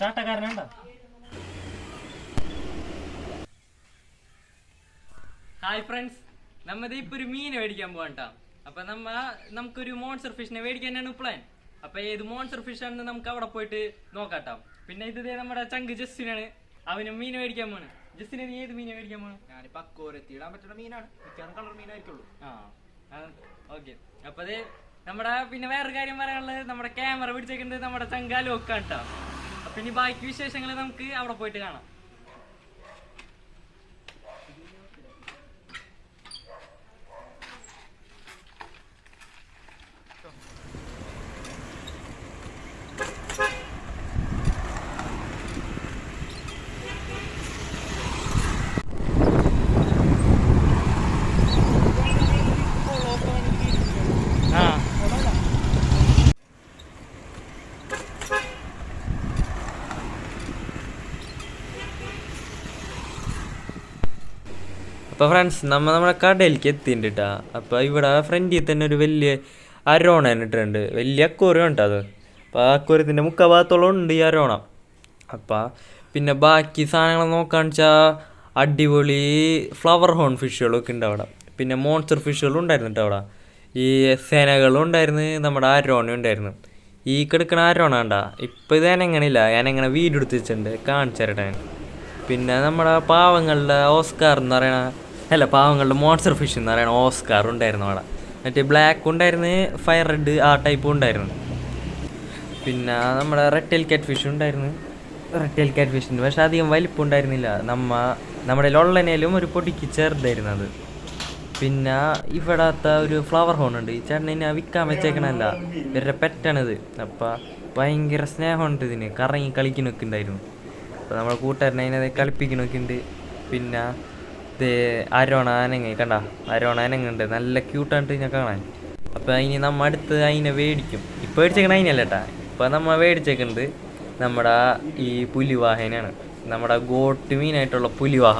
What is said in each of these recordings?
ചാട്ടക്കാരനാണ്ടാ? Hi friends നമ്മത് ഇപ്പൊ ഒരു മീൻ മേടിക്കാൻ പോകണ്ട അപ്പൊ നമ്മ നമുക്കൊരു മോൺസർ ഫിഷിനെ മേടിക്കാനാണ് പ്ലാൻ അപ്പൊ ഏത് മോൺസർ ഫിഷ് ആണെന്ന് നമുക്ക് അവിടെ പോയിട്ട് നോക്കാട്ടാം. പിന്നെ ഇത് നമ്മുടെ ചങ്ക് ജസ്റ്റിനാണ് അവന് മീൻ മേടിക്കാൻ പോണ് ജസ്റ്റിന് നീ ഏത് മീനെ മേടിക്കാൻ പോണ് ഞാനിപ്പോ അക്കോരത്തിയിടാൻ പറ്റുന്ന മീനാണ്. മിക്കവാറും കളർ മീനായിരിക്കുള്ളൂ ആ ഓക്കെ അപ്പൊ അത് നമ്മുടെ പിന്നെ വേറൊരു കാര്യം പറയാനുള്ളത് നമ്മുടെ ക്യാമറ പിടിച്ചേക്കുന്നത് നമ്മുടെ ചങ്കാലോക്കാട്ടോ കേട്ടോ ഇനി ബാക്കി വിശേഷങ്ങൾ നമുക്ക് അവിടെ പോയിട്ട് കാണാം ആ അപ്പോൾ ഫ്രണ്ട്സ് നമ്മൾ നമ്മുടെ കടയിലേക്ക് എത്തിയിട്ടുണ്ട് കേട്ടോ അപ്പോൾ ഇവിടെ ഫ്രണ്ടിൽ തന്നെ ഒരു വലിയ അരോണ ഇട്ടിട്ടുണ്ട് വലിയ അക്വറിയം ഉണ്ട് അത്. അപ്പോൾ ആ അക്വറിയത്തിന്റെ മുക്കഭാഗത്തോളം ഉണ്ട് ഈ അരോണ. അപ്പോൾ പിന്നെ ബാക്കി സാധനങ്ങൾ നോക്കാന്ന് വെച്ചാൽ അടിപൊളി ഫ്ലവർ ഹോൺ ഫിഷുകളൊക്കെ ഉണ്ട് അവിടെ. പിന്നെ മോൺസ്റ്റർ ഫിഷുകളും ഉണ്ടായിരുന്നു അവിടെ. ഈ സേനകളും ഉണ്ടായിരുന്നു നമ്മുടെ അരോണയും ഉണ്ടായിരുന്നു. ഈ കിടക്കണ അരോണ ഉണ്ടാ ഇപ്പം ഇത് ഞാനെങ്ങനെയില്ല ഞാനെങ്ങനെ വീഡിയോ എടുത്ത് വെച്ചിട്ടുണ്ട്. കാണിച്ചു തരട്ടെ പിന്നെ നമ്മുടെ പാവങ്ങളുടെ ഓസ്കാർ എന്ന് പറയണ അല്ല പാവങ്ങളുടെ മോൺസ്റ്റർ ഫിഷ് എന്ന് പറയണ ഓസ്കാർ ഉണ്ടായിരുന്നു അവിടെ. മറ്റേ ബ്ലാക്ക് ഉണ്ടായിരുന്നു ഫയർ റെഡ് ആ ടൈപ്പും ഉണ്ടായിരുന്നു. പിന്നെ നമ്മുടെ റെഡ് കാറ്റ് ഫിഷ് ഉണ്ടായിരുന്നു. റെഡ് കാറ്റ് ഫിഷിന്റെ പക്ഷെ അധികം വലിപ്പം ഉണ്ടായിരുന്നില്ല. നമ്മ നമ്മുടെ ലൊള്ളനയിലും ഒരു പൊടിക്ക് ചേർത്തായിരുന്നു അത്. പിന്നെ ഇവിടത്തെ ഒരു ഫ്ലവർ ഹോൺ ഉണ്ട്. ഈ ചേട്ടൻ ഇനി വിൽക്കാൻ വെച്ചേക്കണല്ല ഇവരുടെ പെറ്റാണിത്. അപ്പം ഭയങ്കര സ്നേഹമുണ്ട് ഇതിന്. കറങ്ങി കളിക്കണൊക്കെ ഉണ്ടായിരുന്നു. അപ്പോൾ നമ്മുടെ കൂട്ടുകാരനെ അതിനെ കളിപ്പിക്കണൊക്കെ ഉണ്ട്. പിന്നെ ഇത് അരോണ അനങ്ങ കണ്ട? അരോണ അനങ്ങുണ്ട്. നല്ല ക്യൂട്ടായിട്ട് ഞാൻ കാണാൻ. അപ്പോൾ അതിന് നമ്മൾ അടുത്ത് അതിനെ മേടിക്കും. ഇപ്പോൾ മേടിച്ചേക്കണ അതിനല്ല കേട്ടാ ഇപ്പോൾ നമ്മൾ മേടിച്ചേക്കുന്നത് നമ്മുടെ ഈ പുലിവാഹനാണ്. നമ്മുടെ ഗോട്ട് മീനായിട്ടുള്ള പുലിവാഹ.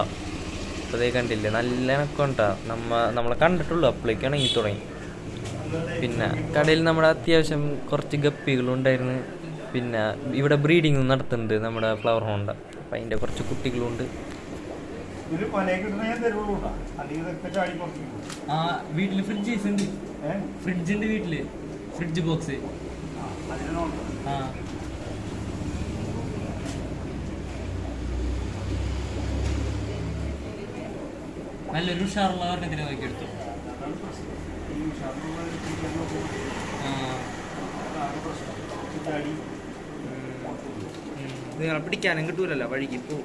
അപ്പോൾ അതേ കണ്ടില്ലേ? നല്ല ഇണക്കമുണ്ടാ നമ്മ നമ്മളെ കണ്ടിട്ടുള്ളൂ. അപ്പോഴേക്കാണ് ഈ തുടങ്ങി. പിന്നെ കടയിൽ നമ്മുടെ അത്യാവശ്യം കുറച്ച് ഗപ്പികളും ഗപ്പികളുണ്ടായിരുന്നു. പിന്നെ ഇവിടെ ബ്രീഡിങ് നടത്തുന്നുണ്ട് നമ്മുടെ ഫ്ലവർ ഹോണ്ട അപ്പം അതിന്റെ കുറച്ച് കുട്ടികളുണ്ട്. ഇടുന്ന ഞാൻ തരുള്ളൂ കേട്ടോ അല്ലെങ്കിൽ ഇതൊക്കെ ചാടി പുറത്തു ആ വീട്ടിൽ ഫ്രിഡ്ജ് ഉണ്ട്? ഫ്രിഡ്ജ് ഉണ്ട് വീട്ടിൽ. ഫ്രിഡ്ജ് ബോക്സ് ആ, നല്ലൊരു ഉഷാറുള്ള ഒരെണ്ണത്തിന് നോക്കി എടുത്തു. നിങ്ങളെ പിടിക്കാനും കിട്ടൂലല്ലോ വഴിക്ക് പോ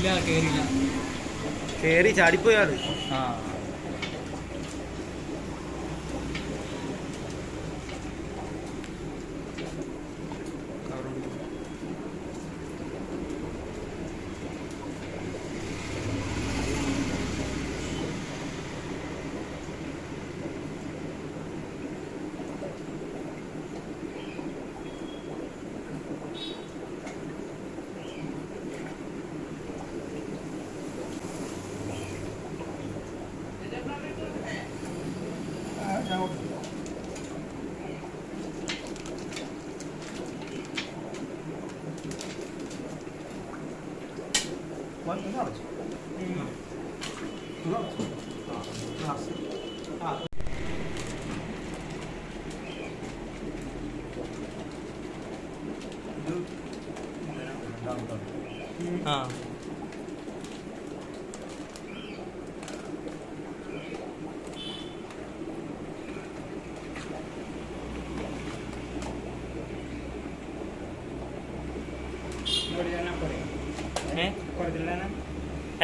ഇല്ല കേറില്ല കേറി ചാടിപ്പോയാണ് ആ, हाँ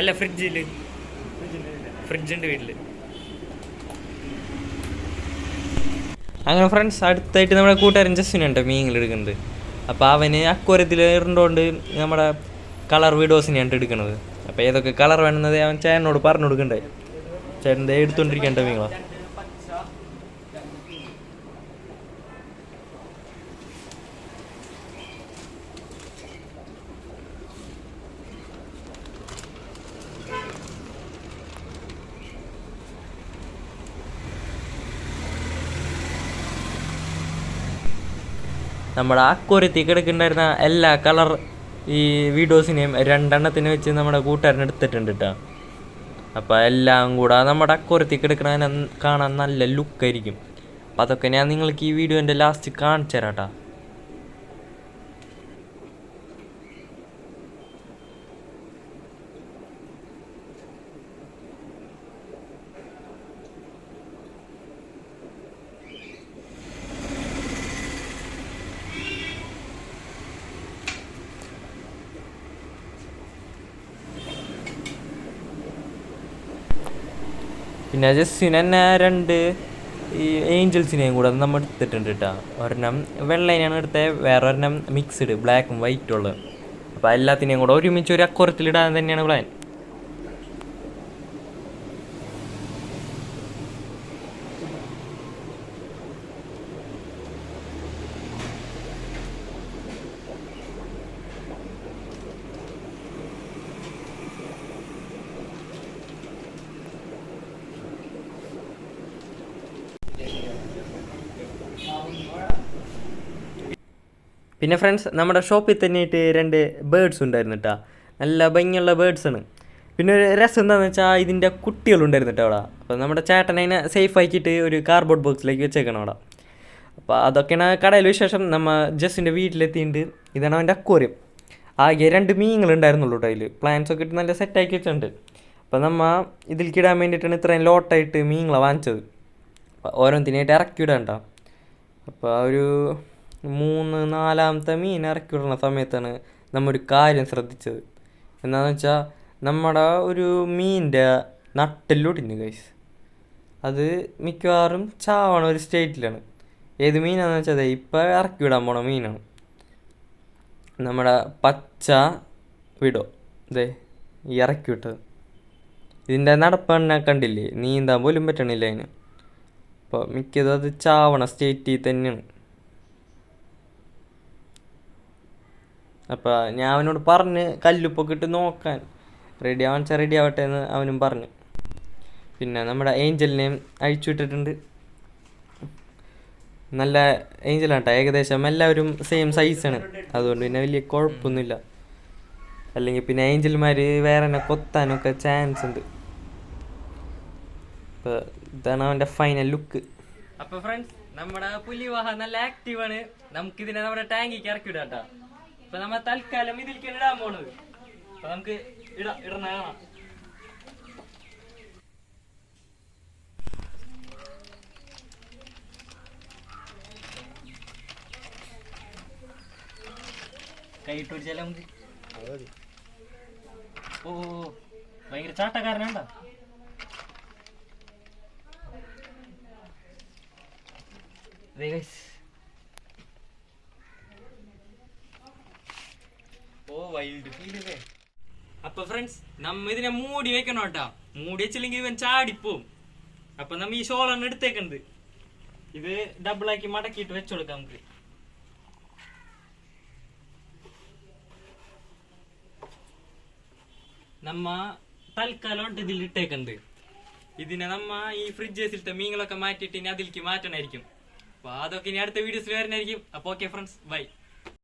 അല്ല ഫ്രിഡ്ജിൽ ഫ്രിഡ്ജുണ്ട് വീട്ടിൽ അങ്ങനെ ഫ്രണ്ട്സ് അടുത്തായിട്ട് നമ്മുടെ കൂട്ടുകാരൻ ജസ്വിനുണ്ട് മീനുകൾ എടുക്കുന്നത്. അപ്പോൾ അവന് അക്വരത്തിൽ ഇറണ്ടോണ്ട് നമ്മുടെ കളർ വീഡിയോസിനെയാണ് എടുക്കുന്നത്. അപ്പോൾ ഏതൊക്കെ കളർ വേണമെന്നത് അവൻ ചേട്ടനോട് പറഞ്ഞു കൊടുക്കണ്ടേ? ചേട്ടന്റെ എടുത്തോണ്ടിരിക്കണ്ട മീങ്ങളാ നമ്മുടെ അക്കോരത്തി കിടക്കുന്നുണ്ടായിരുന്ന എല്ലാ കളർ ഈ വീഡിയോസിനെയും രണ്ടെണ്ണത്തിന് വെച്ച് നമ്മുടെ കൂട്ടുകാരൻ എടുത്തിട്ടുണ്ട് കേട്ടോ അപ്പോൾ എല്ലാം കൂടെ നമ്മുടെ അക്കോരത്തി കിടക്കണ കാണാൻ നല്ല ലുക്കായിരിക്കും. അപ്പോൾ അതൊക്കെ ഞാൻ നിങ്ങൾക്ക് ഈ വീഡിയോന്റെ ലാസ്റ്റ് കാണിച്ചു തരാം കേട്ടോ പിന്നെ ജസ്സിന് തന്നെ രണ്ട് ഈ ഏഞ്ചൽസിനെയും കൂടെ നമ്മൾ എടുത്തിട്ടുണ്ട് കേട്ടോ. ഒരെണ്ണം വെള്ളേനെയാണ് എടുത്തത് വേറെ ഒരെണ്ണം മിക്സ്ഡ് ബ്ലാക്കും വൈറ്റും ഉള്ളത്. അപ്പോൾ എല്ലാത്തിനെയും കൂടെ ഒരുമിച്ച് ഒരു അക്കുറത്തിലിടാൻ തന്നെയാണ് പ്ലാൻ പിന്നെ ഫ്രണ്ട്സ് നമ്മുടെ ഷോപ്പിൽ തന്നെയായിട്ട് രണ്ട് ബേഡ്സ് ഉണ്ടായിരുന്നു കേട്ടോ നല്ല ഭംഗിയുള്ള ബേഡ്സാണ് പിന്നെ ഒരു രസം എന്താണെന്ന് വെച്ചാൽ ഇതിന്റെ കുട്ടികളുണ്ടായിരുന്നു കേട്ടോ അവിടെ. അപ്പോൾ നമ്മുടെ ചേട്ടൻ അതിനെ സേഫ് ആക്കിയിട്ട് ഒരു കാർഡ്ബോർഡ് ബോക്സിലേക്ക് വെച്ചേക്കണം അവിടെ. അപ്പോൾ അതൊക്കെയാണ് കടയിൽ വിശേഷം. നമ്മൾ ജസ്റ്റിന്റെ വീട്ടിലെത്തിയിട്ട് ഇതാണ് അവന്റെ അക്വോറിയം ആകെ രണ്ട് മീനുകളുണ്ടായിരുന്നുള്ളൂ കേട്ടോ അതിൽ പ്ലാന്റ്സ് ഒക്കെ ഇട്ട് നല്ല സെറ്റാക്കി വെച്ചിട്ടുണ്ട്. അപ്പോൾ നമ്മൾ ഇതിലേക്ക് ഇടാൻ വേണ്ടിയിട്ടാണ് ഇത്രയും ലോട്ടായിട്ട് മീനുകളെ വാങ്ങിച്ചത്. അപ്പോൾ ഓരോന്നിനായിട്ട് ഇറക്കി ഇടാൻ കേട്ടോ അപ്പോൾ ആ ഒരു മൂന്ന് നാലാമത്തെ മീൻ ഇറക്കി വിടുന്ന സമയത്താണ് നമ്മൊരു കാര്യം ശ്രദ്ധിച്ചത്. എന്താണെന്ന് വെച്ചാൽ നമ്മുടെ ഒരു മീനിന്റെ നട്ടിലൊടിഞ്ഞു കൈസ് അത് മിക്കവാറും ചാവണ ഒരു സ്റ്റേറ്റിലാണ് ഏത് മീനാണെന്ന് വെച്ചാൽ അതെ ഇപ്പോൾ ഇറക്കി വിടാൻ പോണ മീനാണ്. നമ്മുടെ പച്ച വിടോ ഇതേ ഇറക്കി വിട്ടത് ഇതിന്റെ നടപ്പെണ്ണ കണ്ടില്ലേ? നീന്താൻ പോലും പറ്റണില്ല അതിന് അപ്പോൾ മിക്കതും അത് ചാവണ സ്റ്റേറ്റിൽ തന്നെയാണ്. അപ്പോൾ ഞാൻ അവനോട് പറഞ്ഞ് കല്ലുപ്പൊക്കെ ഇട്ട് നോക്കാൻ. റെഡി ആവാൻ വെച്ചാൽ റെഡി ആവട്ടെ എന്ന് അവനും പറഞ്ഞു. പിന്നെ നമ്മുടെ ഏഞ്ചലിനെയും അഴിച്ചു വിട്ടിട്ടുണ്ട്. നല്ല ഏഞ്ചലാണ് ഏകദേശം എല്ലാവരും സെയിം സൈസാണ് അതുകൊണ്ട് പിന്നെ വലിയ കുഴപ്പമൊന്നുമില്ല. അല്ലെങ്കിൽ പിന്നെ ഏഞ്ചൽമാർ വേറെ തന്നെ കൊത്താനൊക്കെ ചാൻസ് ഉണ്ട്. അപ്പോൾ ഇതാണ് അവന്റെ ഫൈനൽ ലുക്ക് അപ്പോൾ ഫ്രണ്ട്സ് നമ്മുടെ പുലിവാഹ നല്ല ആക്റ്റീവാണ് നമുക്കിതിനെ നമ്മുടെ ടാങ്കിക്ക് ഇറക്കി വിടാം കേട്ടോ അപ്പൊ നമ്മ തൽക്കാലം ഇതിലേക്ക് ഇടാൻ പോണത്. അപ്പൊ നമുക്ക് ഇട ഇടണ കാണാം. കൈ ഇട്ട് പിടിച്ചാലേ നമുക്ക്? ഓ. ഭയങ്കര ചാട്ടക്കാരനാണ്ടാ? ദേ guys. ഓ വൈൽഡ് ഫീൽ അപ്പൊ ഫ്രണ്ട്സ് നമ്മ ഇതിനെ മൂടി വെക്കണം കേട്ടാ. മൂടി വെച്ചില്ലെങ്കിൽ ഇവൻ ചാടിപ്പോവും. അപ്പൊ നമ്മ ഈ ഷോളാണ് എടുത്തേക്കുന്നത് ഇത് ഡബിൾ ആക്കി മടക്കിട്ട് വെച്ചുകൊടുക്കാം നമുക്ക്. നമ്മ തൽക്കാലം ഇതിൽ ഇട്ടേക്കുന്നത് ഇതിനെ നമ്മ ഈ ഫ്രിഡ്ജ് വെച്ചിട്ട് മീനുകളൊക്കെ മാറ്റിയിട്ട് ഇനി അതിലേക്ക് മാറ്റണമായിരിക്കും അപ്പൊ അതൊക്കെ ഇനി അടുത്ത വീഡിയോസിൽ വരുന്നതായിരിക്കും അപ്പൊ ഓക്കെ ഫ്രണ്ട്സ് ബൈ